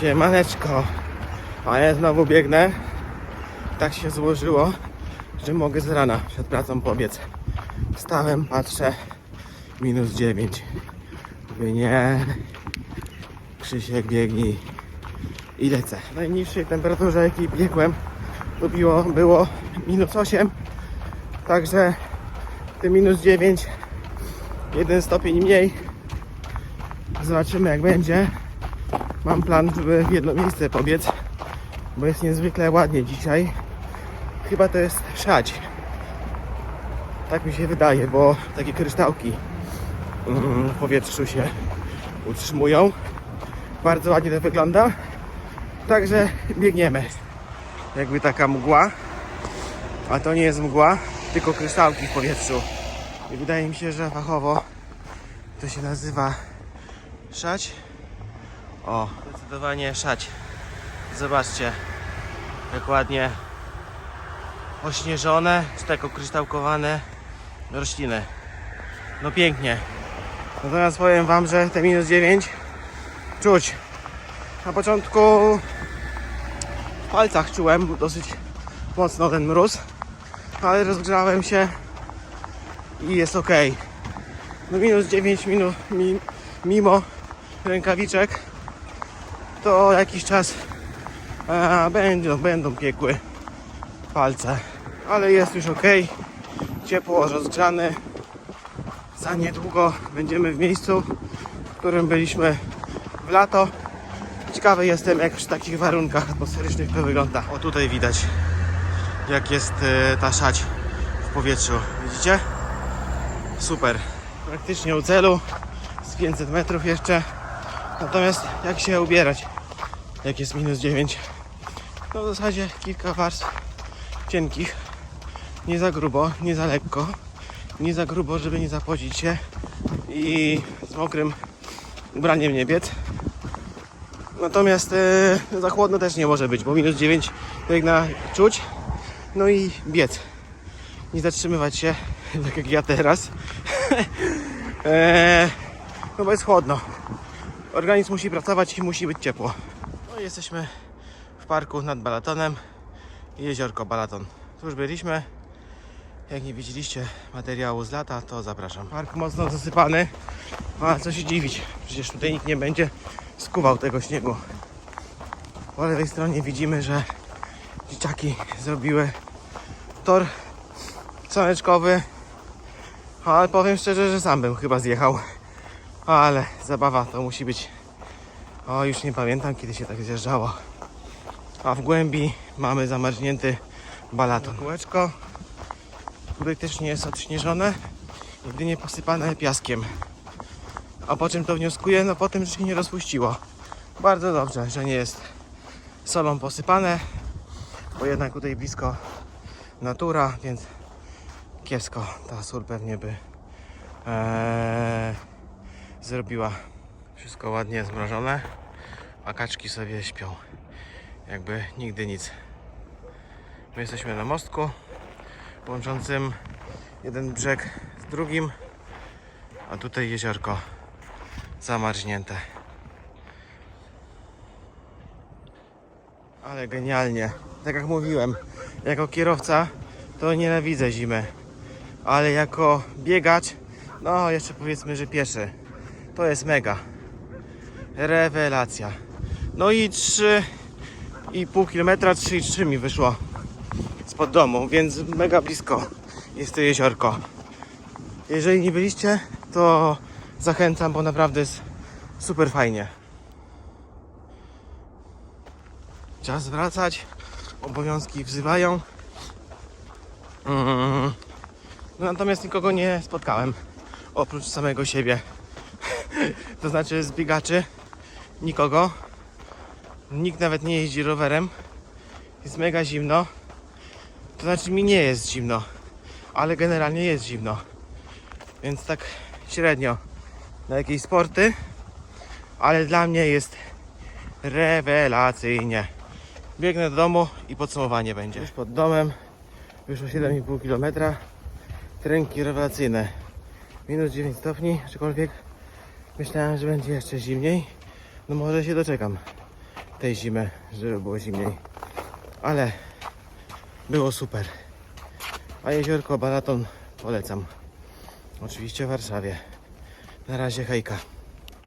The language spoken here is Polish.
Siemaneczko. A ja znowu biegnę. Tak się złożyło, że mogę z rana przed pracą pobiec. Wstałem, patrzę, minus 9. Mówię, nie. Krzysiek, biegnij. I lecę. W najniższej temperaturze, jakiej biegłem, to było, było minus 8. Także te minus 9, jeden stopień mniej. Zobaczymy jak będzie. Mam plan, żeby w jedno miejsce pobiec, bo jest niezwykle ładnie dzisiaj. Chyba to jest szać. Tak mi się wydaje, bo takie kryształki mm, w powietrzu się utrzymują. Bardzo ładnie to wygląda. Także biegniemy. Jakby taka mgła, a to nie jest mgła, tylko kryształki w powietrzu. I wydaje mi się, że fachowo to się nazywa szać. O, zdecydowanie szać. Zobaczcie, jak ładnie ośnieżone, czy tak okryształkowane rośliny. No pięknie. Natomiast powiem Wam, że te minus 9 czuć. Na początku w palcach czułem dosyć mocno ten mróz, ale rozgrzałem się i jest ok. No minus 9 minut, mi, mimo rękawiczek to jakiś czas e, będą, będą piekły palce, ale jest już ok. Ciepło, rozgrzany. Za niedługo będziemy w miejscu, w którym byliśmy w lato. Ciekawy jestem, jak przy takich warunkach atmosferycznych to wygląda. O tutaj widać, jak jest e, ta szać w powietrzu. Widzicie? Super. Praktycznie u celu. Z 500 metrów jeszcze. Natomiast jak się ubierać? Jak jest minus 9? No w zasadzie kilka warstw cienkich. Nie za grubo, nie za lekko. Nie za grubo, żeby nie zapocić się. I z mokrym ubraniem nie biec. Natomiast e, za chłodno też nie może być, bo minus 9 to jak na czuć. No i biec. Nie zatrzymywać się, tak jak ja teraz. e, no bo jest chłodno. Organizm musi pracować i musi być ciepło. No i jesteśmy w parku nad Balatonem. Jeziorko Balaton. Tu już byliśmy. Jak nie widzieliście materiału z lata, to zapraszam. Park mocno zasypany, a co się dziwić, przecież tutaj nikt nie będzie skuwał tego śniegu. Po lewej stronie widzimy, że dzieciaki zrobiły tor słoneczkowy, ale powiem szczerze, że sam bym chyba zjechał. Ale zabawa to musi być. O, już nie pamiętam kiedy się tak zjeżdżało. A w głębi mamy zamarznięty balaton. Kółeczko. Tutaj też nie jest odśnieżone, jedynie posypane piaskiem. A po czym to wnioskuję? No po tym, że się nie rozpuściło. Bardzo dobrze, że nie jest solą posypane, bo jednak tutaj blisko natura, więc kiepsko ta sól pewnie by eee, zrobiła wszystko ładnie zmrożone, a kaczki sobie śpią jakby nigdy nic. My jesteśmy na mostku łączącym jeden brzeg z drugim, a tutaj jeziorko zamarznięte. Ale genialnie. Tak jak mówiłem, jako kierowca to nienawidzę zimy, ale jako biegacz, no jeszcze powiedzmy, że pieszy, to jest mega. Rewelacja. No i 3,5 km, 3,3 mi wyszło spod domu, więc mega blisko jest to jeziorko. Jeżeli nie byliście, to zachęcam, bo naprawdę jest super fajnie. Czas wracać, obowiązki wzywają. Mm. No, natomiast nikogo nie spotkałem, oprócz samego siebie. to znaczy z biegaczy nikogo. Nikt nawet nie jeździ rowerem. Jest mega zimno. To znaczy mi nie jest zimno, ale generalnie jest zimno. Więc tak średnio na jakieś sporty, ale dla mnie jest rewelacyjnie. Biegnę do domu i podsumowanie będzie. Już pod domem wyszło 7,5 km. Trynki rewelacyjne. Minus 9 stopni, aczkolwiek myślałem, że będzie jeszcze zimniej. No może się doczekam. tej zimy, żeby było zimniej. Ale było super. A jeziorko Balaton polecam. Oczywiście w Warszawie. Na razie hejka.